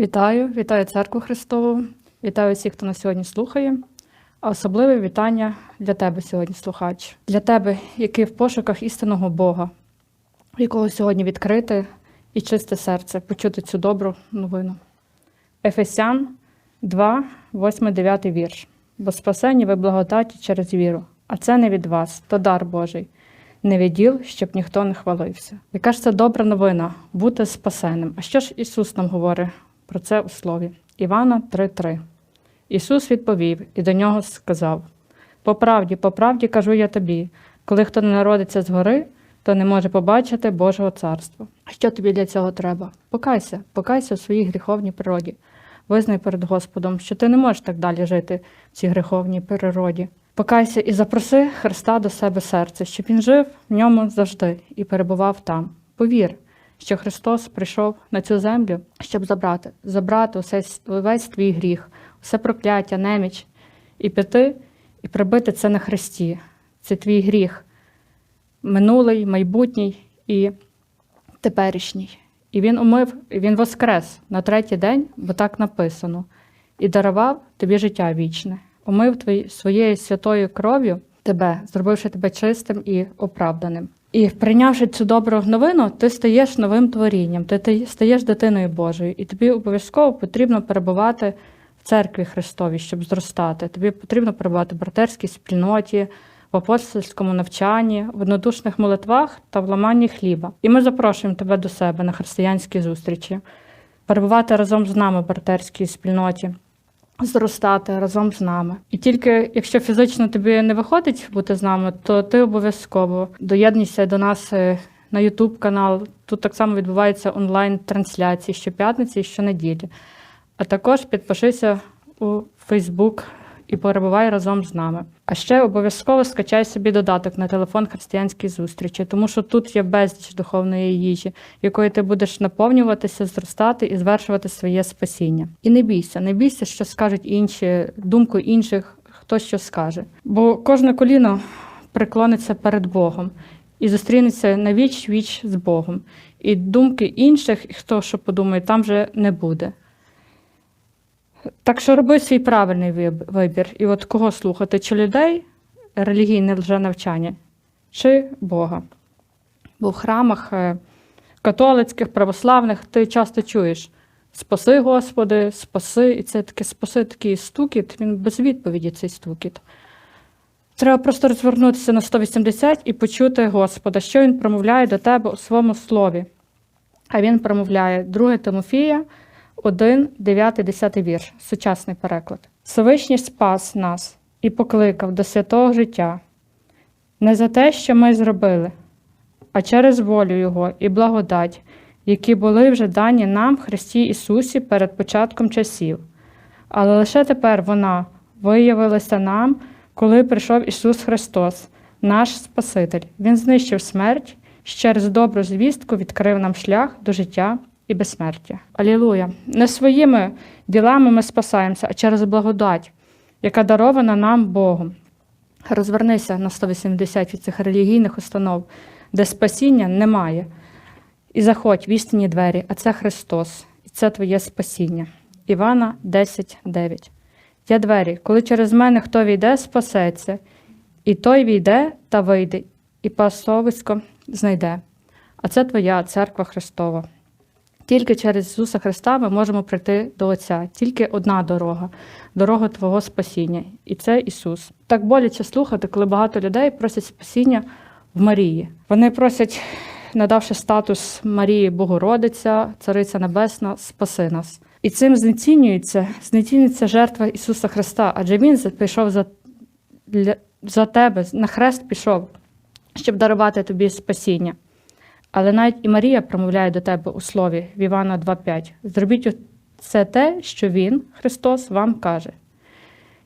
Вітаю, вітаю церкву Христову, вітаю всіх, хто нас сьогодні слухає. А особливе вітання для тебе сьогодні, слухач, для тебе, який в пошуках істинного Бога, якого сьогодні відкрите і чисте серце, почути цю добру новину. Ефесян 2, 8, 9 вірш. Бо спасені ви благодаті через віру, а це не від вас, то дар Божий, не від діл, щоб ніхто не хвалився. Яка ж це добра новина бути спасеним? А що ж Ісус нам говорить про це у слові? Івана 3:3. Ісус відповів і до нього сказав: По правді, по правді кажу я тобі, коли хто не народиться згори, то не може побачити Божого царства. Що тобі для цього треба? Покайся, покайся у своїй гріховній природі. Визнай перед Господом, що ти не можеш так далі жити в цій гріховній природі. Покайся і запроси Христа до себе серце, щоб він жив в ньому завжди і перебував там. Повір, що Христос прийшов на цю землю, щоб забрати, забрати усе, весь твій гріх, усе прокляття, неміч, і піти, і прибити це на Христі. Це твій гріх, минулий, майбутній і теперішній. І він умив, і він воскрес на третій день, бо так написано, і дарував тобі життя вічне, умив твої, своєю святою кров'ю тебе, зробивши тебе чистим і оправданим. І прийнявши цю добру новину, ти стаєш новим творінням, ти, стаєш дитиною Божою, і тобі обов'язково потрібно перебувати в церкві Христовій, щоб зростати. Тобі потрібно перебувати в братерській спільноті, в апостольському навчанні, в однодушних молитвах та в ламанні хліба. І ми запрошуємо тебе до себе на християнські зустрічі, перебувати разом з нами в братерській спільноті, зростати разом з нами. І тільки якщо фізично тобі не виходить бути з нами, то ти обов'язково доєднуйся до нас е, на YouTube канал. Тут так само відбуваються онлайн-трансляції щоп'ятниці і щонеділі. А також підпишися у Facebook і перебувай разом з нами. А ще обов'язково скачай собі додаток на телефон християнські зустрічі, тому що тут є безліч духовної їжі, якою ти будеш наповнюватися, зростати і звершувати своє спасіння. І не бійся, не бійся, що скажуть інші, думку інших, хто що скаже. Бо кожне коліно преклониться перед Богом і зустрінеться на віч віч з Богом. І думки інших, хто що подумає, там вже не буде. Так що роби свій правильний вибір. І от кого слухати? Чи людей, релігійне лженавчання, чи Бога? Бо в храмах е, католицьких, православних ти часто чуєш спаси, Господи, спаси, і це таке спаси такий стукіт, він без відповіді цей стукіт. Треба просто розвернутися на 180 і почути Господа, що Він промовляє до тебе у своєму слові. А він промовляє 2 Тимофія 1, 9, 10 вірш, сучасний переклад. Всевишній спас нас і покликав до святого життя, не за те, що ми зробили, а через волю Його і благодать, які були вже дані нам в Христі Ісусі перед початком часів. Але лише тепер вона виявилася нам, коли прийшов Ісус Христос, наш Спаситель. Він знищив смерть, і через добру звістку відкрив нам шлях до життя і безсмертя. Алілуя! Не своїми ділами ми спасаємося, а через благодать, яка дарована нам Богом. Розвернися на 180 від цих релігійних установ, де спасіння немає. І заходь в істинні двері, а це Христос, і це твоє спасіння. Івана 10:9. Я двері, коли через мене хто війде, спасеться, і той війде та вийде, і пасовисько знайде. А це твоя церква Христова. Тільки через Ісуса Христа ми можемо прийти до Отця. Тільки одна дорога дорога Твого спасіння. І це Ісус. Так боляче слухати, коли багато людей просять спасіння в Марії. Вони просять, надавши статус Марії Богородиця, Цариця Небесна, спаси нас. І цим знецінюється, знецінюється жертва Ісуса Христа, адже Він пішов за, для, за тебе, на хрест пішов, щоб дарувати тобі спасіння. Але навіть і Марія промовляє до тебе у слові в Івана 2,5. Зробіть це те, що Він, Христос, вам каже.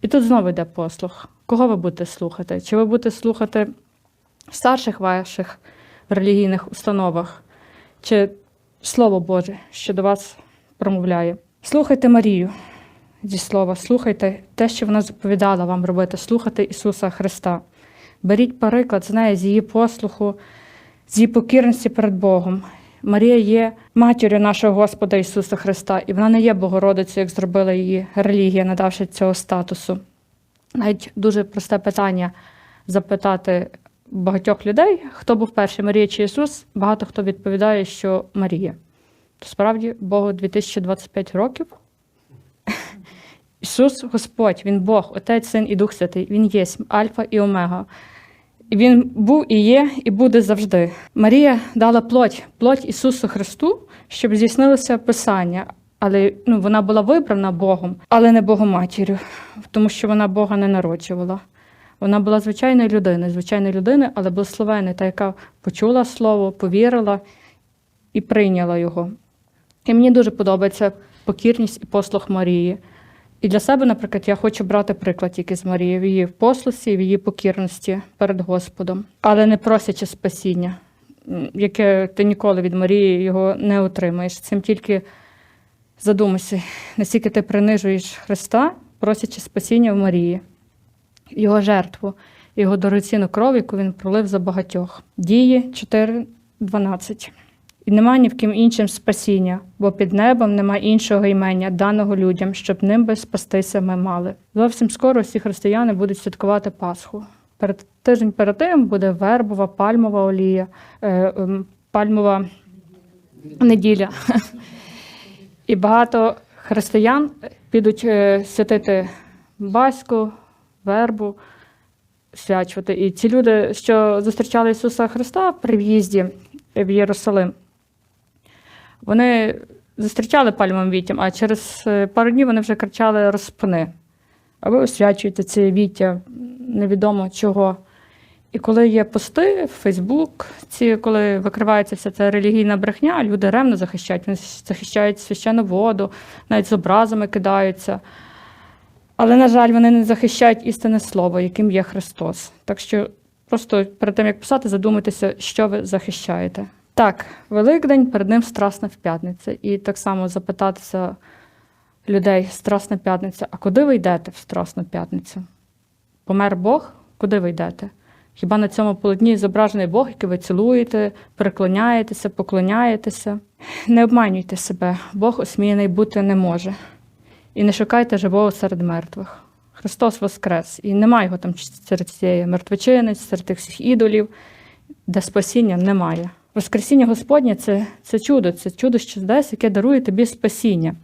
І тут знову йде послух. Кого ви будете слухати? Чи ви будете слухати старших ваших релігійних установах, чи Слово Боже, що до вас промовляє? Слухайте Марію зі слова, слухайте те, що вона заповідала вам робити, слухайте Ісуса Христа. Беріть приклад з неї, з її послуху, з її покірності перед Богом. Марія є матір'ю нашого Господа Ісуса Христа, і вона не є Богородицею, як зробила її релігія, надавши цього статусу. Навіть дуже просте питання запитати багатьох людей, хто був перший, Марія чи Ісус, багато хто відповідає, що Марія. То справді Богу 2025 років. Ісус Господь, Він Бог, Отець, Син і Дух Святий, Він є Альфа і Омега. Він був і є, і буде завжди. Марія дала плоть, плоть Ісусу Христу, щоб здійснилося Писання. Але ну, вона була вибрана Богом, але не Богоматір'ю, тому що вона Бога не народжувала. Вона була звичайною людиною, звичайною людиною, але благословеною, та яка почула слово, повірила і прийняла його. І мені дуже подобається покірність і послух Марії. І для себе, наприклад, я хочу брати приклад тільки з Марії в її послусі, в її покірності перед Господом, але не просячи спасіння, яке ти ніколи від Марії його не отримаєш. Цим тільки задумайся, наскільки ти принижуєш Христа, просячи спасіння в Марії, його жертву, його дорогоцінну кров, яку він пролив за багатьох. Дії 4.12. І нема ні в ким іншим спасіння, бо під небом нема іншого імення, даного людям, щоб ним би спастися ми мали. Зовсім скоро всі християни будуть святкувати Пасху. Перед тиждень перед тим буде вербова, пальмова олія, е, ем, пальмова неділя. І багато християн підуть е, святити Баську, вербу, свячувати. І ці люди, що зустрічали Ісуса Христа при в'їзді в Єрусалим, вони зустрічали пальмовим віттям, а через е, пару днів вони вже кричали розпини. А ви освячуєте це віття невідомо чого. І коли є пости в Фейсбук, ці, коли викривається вся ця релігійна брехня, люди ревно захищають. Вони захищають священну воду, навіть з образами кидаються. Але, на жаль, вони не захищають істинне слово, яким є Христос. Так що просто перед тим, як писати, задумайтеся, що ви захищаєте. Так, Великдень перед ним Страсна п'ятниця. І так само запитатися людей Страсна п'ятниця, а куди ви йдете в Страсну п'ятницю? Помер Бог, куди ви йдете? Хіба на цьому полотні зображений Бог, який ви цілуєте, переклоняєтеся, поклоняєтеся? Не обманюйте себе, Бог осміяний бути не може. І не шукайте живого серед мертвих. Христос Воскрес, і немає його там серед цієї мертвечини, серед тих всіх ідолів, де спасіння немає. Воскресіння Господнє це, це чудо, це чудо з чудес, яке дарує тобі спасіння.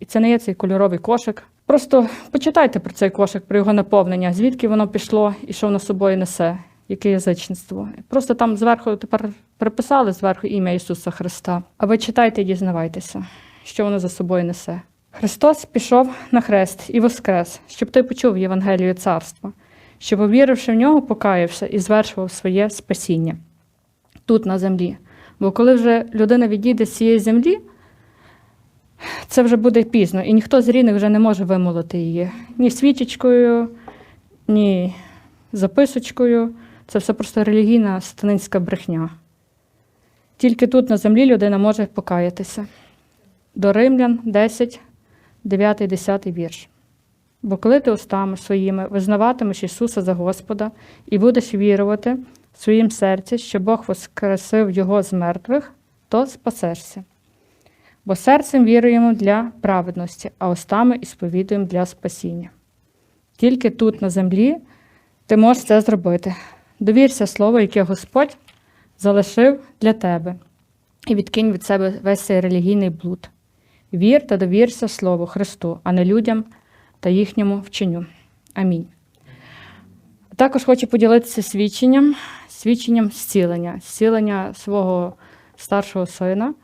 І це не є цей кольоровий кошик. Просто почитайте про цей кошик, про його наповнення, звідки воно пішло і що воно собою несе, яке язичництво. Просто там зверху тепер приписали зверху ім'я Ісуса Христа. А ви читайте і дізнавайтеся, що воно за собою несе. Христос пішов на хрест і воскрес, щоб ти почув Євангелію царства, щоб, увіривши в нього, покаявся і звершував своє спасіння тут на землі. Бо коли вже людина відійде з цієї землі, це вже буде пізно, і ніхто з рідних вже не може вимолити її ні свічечкою, ні записочкою. Це все просто релігійна сатанинська брехня. Тільки тут на землі людина може покаятися. До Римлян 10, 9, 10 вірш. Бо коли ти устами своїми визнаватимеш Ісуса за Господа і будеш вірувати в своїм серці, що Бог воскресив Його з мертвих, то спасешся. Бо серцем віруємо для праведності, а устами і сповідуємо для спасіння. Тільки тут, на землі, ти можеш це зробити. Довірся слову, яке Господь залишив для тебе, і відкинь від себе весь цей релігійний блуд. Вір та довірся Слову Христу, а не людям та їхньому вченню. Амінь. Також хочу поділитися свідченням, свідченням зцілення, зцілення свого старшого сина.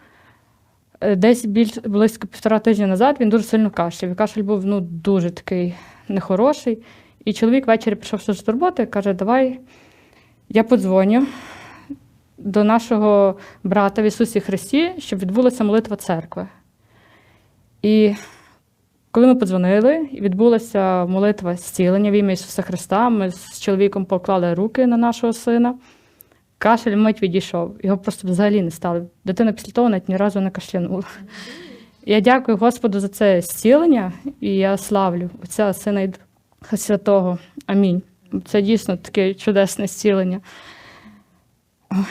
Е, Десь більш близько півтора тижня назад він дуже сильно кашляв. І Кашель був ну, дуже такий нехороший. І чоловік ввечері прийшов з роботи каже: Давай я подзвоню до нашого брата в Ісусі Христі, щоб відбулася молитва церкви. І коли ми подзвонили, відбулася молитва зцілення в ім'я Ісуса Христа, ми з чоловіком поклали руки на нашого сина. Кашель мить відійшов. Його просто взагалі не стало. Дитина після того навіть ні разу не кашлянула. Я дякую Господу за це зцілення, і я славлю Отця Сина і Святого. Амінь. Це дійсно таке чудесне зцілення.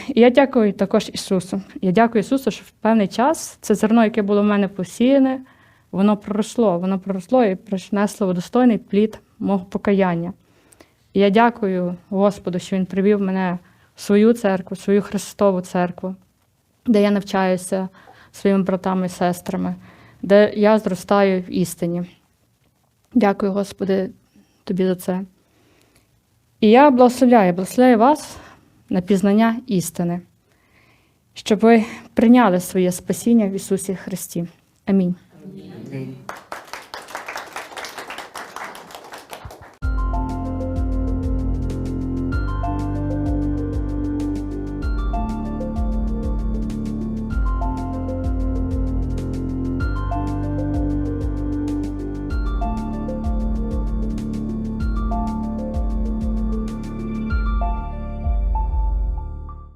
І я дякую також Ісусу. Я дякую Ісусу, що в певний час це зерно, яке було в мене посіяне, воно проросло, воно проросло і принесло достойний плід мого покаяння. І я дякую Господу, що Він привів мене в свою церкву, в свою Христову церкву, де я навчаюся своїми братами і сестрами, де я зростаю в істині. Дякую, Господи, Тобі за це. І я благословляю, благословляю вас на пізнання істини, щоб ви прийняли своє спасіння в Ісусі Христі. Амінь. Амінь.